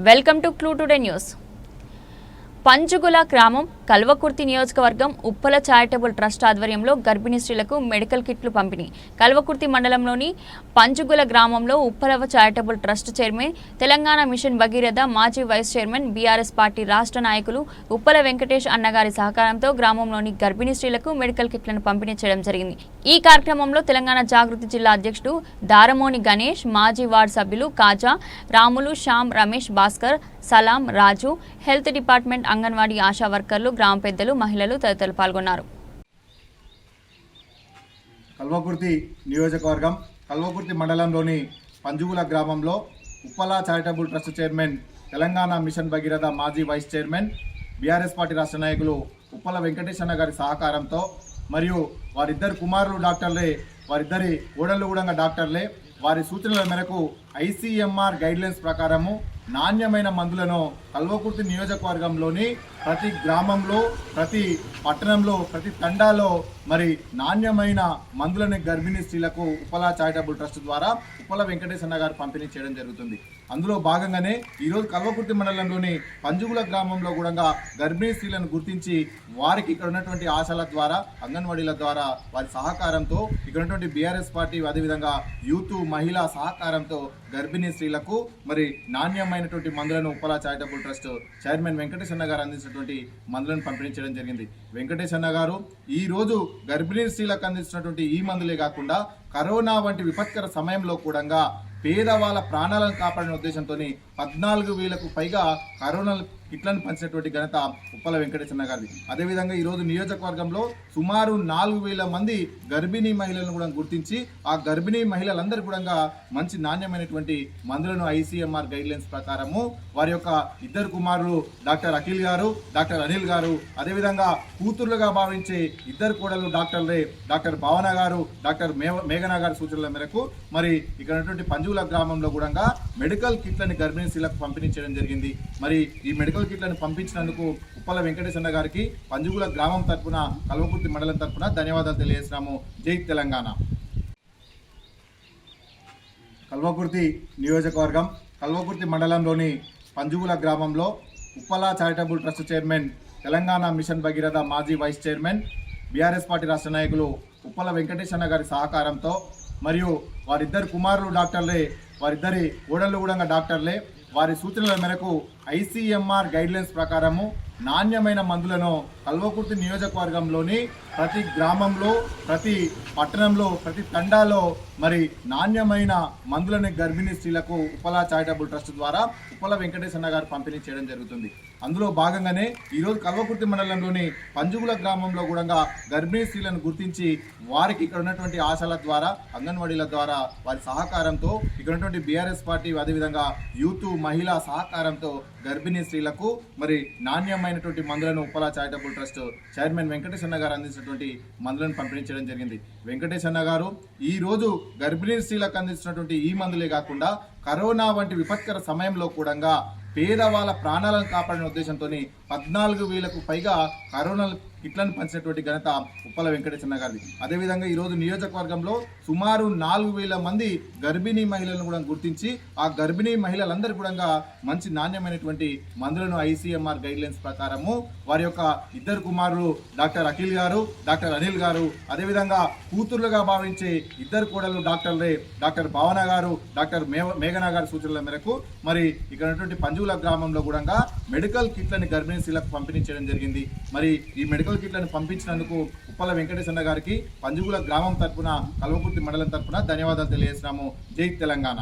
Welcome to Clue today news. Panchugula గ్రామం కల్వకుర్తి నియోజకవర్గం Uppala charitable trust ఆధ్వర్యంలో గర్భిణీ స్త్రీలకు మెడికల్ కిట్లు పంపిణీ. కల్వకుర్తి మండలంలోని పంచుగుల గ్రామంలో ఉప్పలవ charitable trust chairman Telangana mission Bhagiratha మాజీ వైస్ చైర్మన్ బీఆర్ఎస్ పార్టీ రాష్ట్ర నాయకులు ఉప్పల వెంకటేష్ అన్నగారి సహకారంతో గ్రామంలోని గర్భిణీ స్త్రీలకు మెడికల్ కిట్లను పంపిణీ చేయడం జరిగింది. ఈ కార్యక్రమంలో తెలంగాణ జాగృతి జిల్లా అధ్యక్షుడు దారమోని గణేష్ మాజీ వార్డు సభ్యులు కాజా రాములు శ్యామ్ రమేష్ భాస్కర్ సలాం రాజు హెల్త్ డిపార్ట్మెంట్ అంగన్వాడీ ఆశా వర్కర్లు గ్రామ పెద్దలు మహిళలు తదితరులు పాల్గొన్నారు. కల్వకుర్తి నియోజకవర్గం కల్వకుర్తి మండలంలోని పంజుగుల గ్రామంలో Uppala charitable trust chairman Telangana mission Bhagiratha మాజీ వైస్ చైర్మన్ బీఆర్ఎస్ పార్టీ రాష్ట్ర నాయకులు ఉప్పల వెంకటేశన్న గారి సహకారంతో మరియు వారిద్దరు కుమారులు డాక్టర్లే వారిద్దరి ఓడళ్ళు కూడా డాక్టర్లే వారి సూచనల మేరకు ఐసీఎంఆర్ గైడ్లైన్స్ ప్రకారము నాణ్యమైన మందులను కల్వకుర్తి నియోజకవర్గంలోని ప్రతి గ్రామంలో ప్రతి పట్టణంలో ప్రతి తండాలో మరి నాణ్యమైన మందులని గర్భిణీ స్త్రీలకు ఉపలా చారిటబుల్ ట్రస్ట్ ద్వారా ఉపల వెంకటేశ్వర గారు పంపిణీ చేయడం జరుగుతుంది. అందులో భాగంగానే ఈరోజు కల్వకుర్తి మండలంలోని పంజుగుల గ్రామంలో కూడా గర్భిణీ స్త్రీలను గుర్తించి వారికి ఇక్కడ ఉన్నటువంటి ఆశల ద్వారా అంగన్వాడీల ద్వారా వారి సహకారంతో ఇక్కడ ఉన్నటువంటి బీఆర్ఎస్ పార్టీ అదేవిధంగా యూత్ మహిళా సహకారంతో గర్భిణీ స్త్రీలకు మరి నాణ్యమైనటువంటి మందులను Uppala charitable trust chairman Venkateshwara గారు అందించినటువంటి మందులను పంపిణీ చేయడం జరిగింది. వెంకటేశ్వర గారు ఈరోజు గర్భిణీ స్త్రీలకు అందించినటువంటి ఈ మందులే కాకుండా కరోనా వంటి విపత్కర సమయంలో కూడా పేదవాళ్ళ ప్రాణాలను కాపాడిన ఉద్దేశంతో పద్నాలుగు వేలకు పైగా కరోనా కిట్లను పంచినటువంటి ఘనత ఉప్పల వెంకటేశ్వర గారిది. అదేవిధంగా ఈరోజు నియోజకవర్గంలో సుమారు నాలుగు వేల మంది గర్భిణీ మహిళలను కూడా గుర్తించి ఆ గర్భిణీ మహిళలందరూ కూడా మంచి నాణ్యమైనటువంటి మందులను ఐసీఎంఆర్ గైడ్ లైన్స్ ప్రకారము వారి యొక్క ఇద్దరు కుమారులు డాక్టర్ అఖిల్ గారు డాక్టర్ అనిల్ గారు అదేవిధంగా కూతుర్లుగా భావించే ఇద్దరు కోడలు డాక్టర్లే డాక్టర్ భావన గారు డాక్టర్ మేఘనా గారి సూచనల మేరకు మరి ఇక్కడ పంజుల గ్రామంలో కూడా మెడికల్ కిట్లను గర్భిణీ పంపిణీ చేయడం జరిగింది. మరి ఈ మెడికల్ కిట్లను పంపించినందుకు ఉప్పల వెంకటేశ్వర గారికి పంజుగుల గ్రామం తరపున కల్వకుర్తి మండలం తరపున ధన్యవాదాలు తెలియజేస్తున్నాము. జై తెలంగాణ. కల్వకుర్తి నియోజకవర్గం కల్వకుర్తి మండలంలోని పంజుగుల గ్రామంలో Uppala charitable trust chairman Telangana mission Bhagiratha మాజీ వైస్ చైర్మన్ బీఆర్ఎస్ పార్టీ రాష్ట్ర నాయకులు ఉప్పల వెంకటేశ్వర గారి సహకారంతో మరియు వారిద్దరు కుమారులు డాక్టర్లే వారిద్దరి ఓడళ్ళు కూడా డాక్టర్లే. వారి సూచనల మేరకు ఐసీఎంఆర్ గైడ్లైన్స్ ప్రకారము నాణ్యమైన మందులను కల్వకుర్తి నియోజకవర్గంలోని ప్రతి గ్రామంలో ప్రతి పట్టణంలో ప్రతి తండాలో మరి నాణ్యమైన మందులని గర్భిణీ స్త్రీలకు ఉపలా చారిటబుల్ ట్రస్ట్ ద్వారా ఉపల వెంకటేశ్వర గారు పంపిణీ చేయడం జరుగుతుంది. అందులో భాగంగానే ఈరోజు కల్వకుర్తి మండలంలోని పంజుగుల గ్రామంలో కూడా గర్భిణీ స్త్రీలను గుర్తించి వారికి ఇక్కడ ఉన్నటువంటి ఆశల ద్వారా అంగన్వాడీల ద్వారా వారి సహకారంతో ఇక్కడ ఉన్నటువంటి బీఆర్ఎస్ పార్టీ అదేవిధంగా యూత్ మహిళా సహకారంతో గర్భిణీ స్త్రీలకు మరి నాణ్యమైనటువంటి మందులను Uppala charitable trust chairman Venkateshwara గారు అందించినటువంటి మందులను పంపిణీ చేయడం జరిగింది. వెంకటేశ్వర గారు ఈరోజు గర్భిణీ స్త్రీలకు అందించినటువంటి ఈ మందులే కాకుండా కరోనా వంటి విపత్కర సమయంలో కూడా పేదవాళ్ళ ప్రాణాలను కాపాడిన ఉద్దేశంతో పద్నాలుగు వేలకు పైగా కరోనా కిట్లను పంచినటువంటి ఘనత ఉప్పల వెంకటేశ్వర గారిది. అదేవిధంగా ఈరోజు నియోజకవర్గంలో సుమారు నాలుగు వేల మంది గర్భిణీ మహిళలను కూడా గుర్తించి ఆ గర్భిణీ మహిళలందరూ కూడా మంచి నాణ్యమైనటువంటి మందులను ఐసీఎంఆర్ గైడ్ లైన్స్ ప్రకారము వారి యొక్క ఇద్దరు కుమారులు డాక్టర్ అఖిల్ గారు డాక్టర్ అనిల్ గారు అదేవిధంగా కూతుర్లుగా భావించే ఇద్దరు కోడలు డాక్టర్లే డాక్టర్ భావన గారు డాక్టర్ మే- మేఘనా గారి సూచనల మేరకు మరి ఇక్కడ ఉన్నటువంటి పంజుల గ్రామంలో కూడా మెడికల్ కిట్లను గర్భిణీ పంపిణీ చేయడం జరిగింది. మరి ఈ మెడికల్ కిట్లను పంపించినందుకు ఉప్పల వెంకటేశ్వర గారికి పంజుగుల గ్రామం తరఫున కల్వకుర్తి మండలం తరపున ధన్యవాదాలు తెలియజేస్తున్నాము. జై తెలంగాణ.